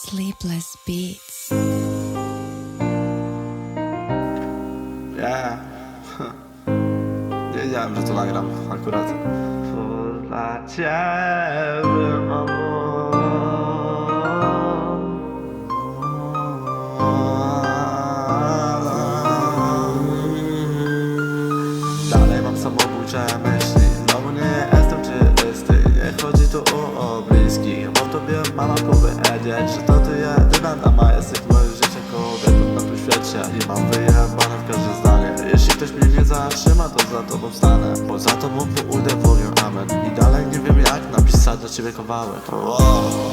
Sleepless Beats. Nie. Nie wiedziałem, że to nagram akurat. To dla ciebie, Dalej mam samobójcze myśli Znowu nie jestem czysty Nie chodzi tu o, o bliskich Bo tobie mama powiedzieć Że ktoś mnie nie zatrzyma To za tobą wstanę Bo za tobą pójdę powiem amen I dalej nie wiem jak napisać do ciebie kawałek. Wow.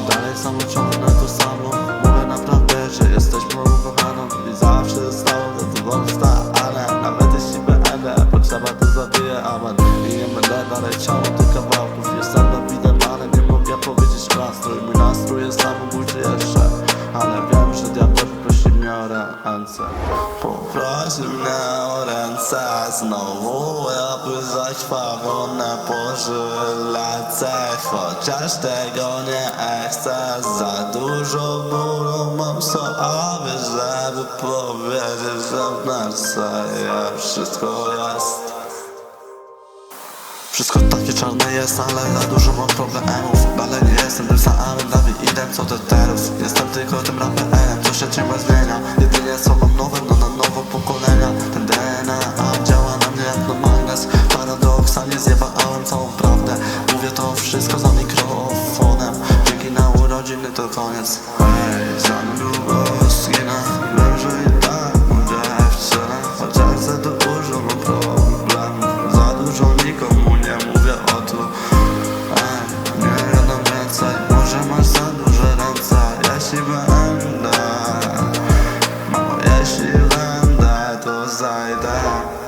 Dalej samo ciągnę to samo. Mówię naprawdę, że jesteś moją kochaną I zawsze zostało za tobą stanę Nawet jeśli będę potrzeba to zabiję amen. I nie będę dalej ciągnął tych kawałków. Jestem Dawidem, ale nie mogę powiedzieć nastrój. Mój nastrój jest samobójczy jeszcze. Ale wiem, że diabeł prosi mnie o ręce. Poprosi mnie o ręce Znowu jakby zaćpawione pożylece Chociaż tego nie chcę Za dużo bólu mam sobie Żeby powiedzieć, że w serce wszystko jest. Wszystko takie czarne jest, ale za dużo mam problemów. Dalej nie jestem tym samym Dawidem co te teraz Jestem tylko tym raperem, co się ciągle zmienia Mówię to wszystko za mikrofonem. Dzięki na urodziny to koniec. Hej, za niedługo zginę Leży i tak dziewczyna Chociaż za dużo mam problem. Za dużo nikomu nie mówię o tu. Ej, nie gadam więcej. Może masz za duże ręce. Jeśli będę Mamo, jeśli będę to zajdę.